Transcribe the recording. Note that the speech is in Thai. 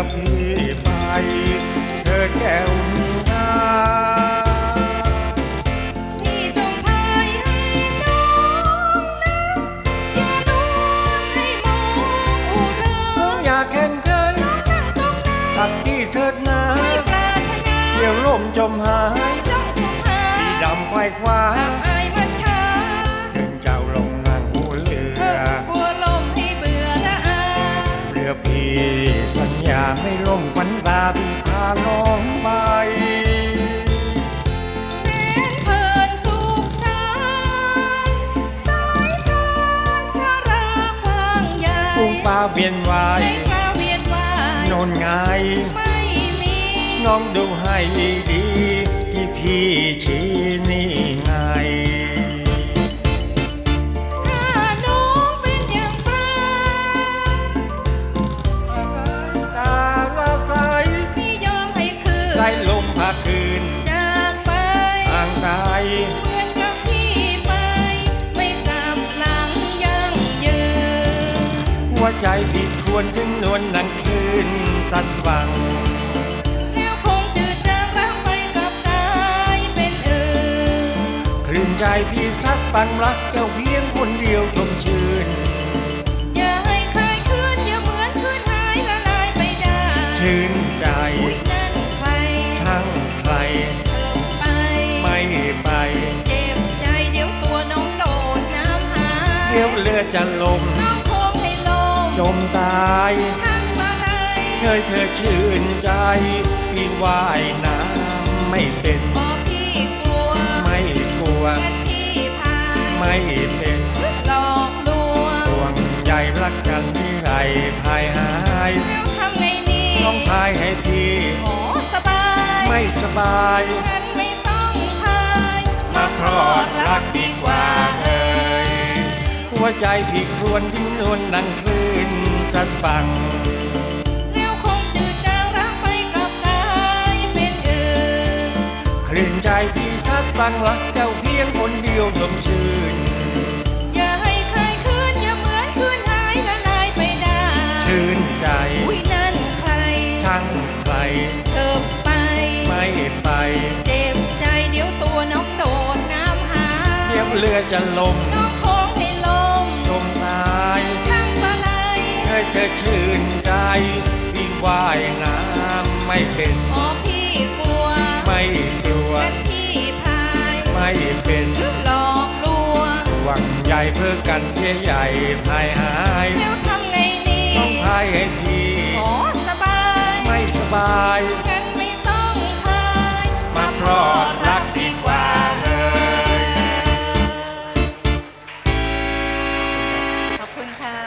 ับพี่ไป เธอแก้วตาพี่ต้องพายให้น้องนะอย่าลวงให้มองอุราน้องอยากแข่นน้องนั่งตรงนั้พี่เถิดน้าเที่ยวลมจมหายดีดำควายควา ญญาไม่ล่มฝันตาพี่พาน้องไปแสนเพลินสุขสันต์สายทานทาราพางใหญ่กุ้งปลาเวียนวายนคราเวียนวายนนไงไม่มีน้องดูให้ดีที่พี่ชี้นี่ หัวใจพี่ควรถึงนวลนังคืนสันฟัง แล้วคงจืดจางรักไปกับกายเป็นอื่นคลื่นใจพี่สักปันรักเจ้าเพียงคนเดียวชมชื่น อย่าให้ใครคืนอย่าเหมือนคืนหายละลายไปได้ชื่นใจอุ๊ยนั่นใครทั้งใครเธอไปไม่ไป เจ็บใจเดี๋ยวตัวน้องโดดน้ำหายเดี๋ยวเรือจะลม จมตายช่างมาไรเคยเธอชื่นใจ พี่ว่ายน้ำไม่เป็นบอกพี่กลัวไม่กลัวงั้นพี่พาไม่เป็นหลอกลวงห่วงใยรักกันที่ไรพายหายแล้วทำไงดีต้องพายให้พี่โอ้สบายไม่สบายงั้นไม่ต้องพายมาพรอดรักดีกว่าเอ่ยหัวใจพี่ควรทิ้งนวลนังคลื่ นจัดฟัง แล้วคงจืดจางรักไปกับกายเป็นเอื่นคลื่นใจพี่สัดฟังรักเจ้าเพียงคนเดียวชมชื่น อย่าให้ใครคืนอย่าเหมือนคืนหายละลายไปได้ชื่นใจ อุ้ยนั่นใครช่างใครเถิบไป ไม่ไป เจ็บใจเดี๋ยวตัวน้องโดดน้ำหา เดี๋ยวเรือจะลม ว่ายน้ำไม่เป็นอ๋อพี่กลัวไม่กลัวงั้นพี่พายไม่เป็นหลอกลวงหวังใหญ่เพื่อกันเชียร์ใหญ่พายหายแล้วทำไงดีต้องพายให้พี่อ๋อสบาย ไม่สบายงั้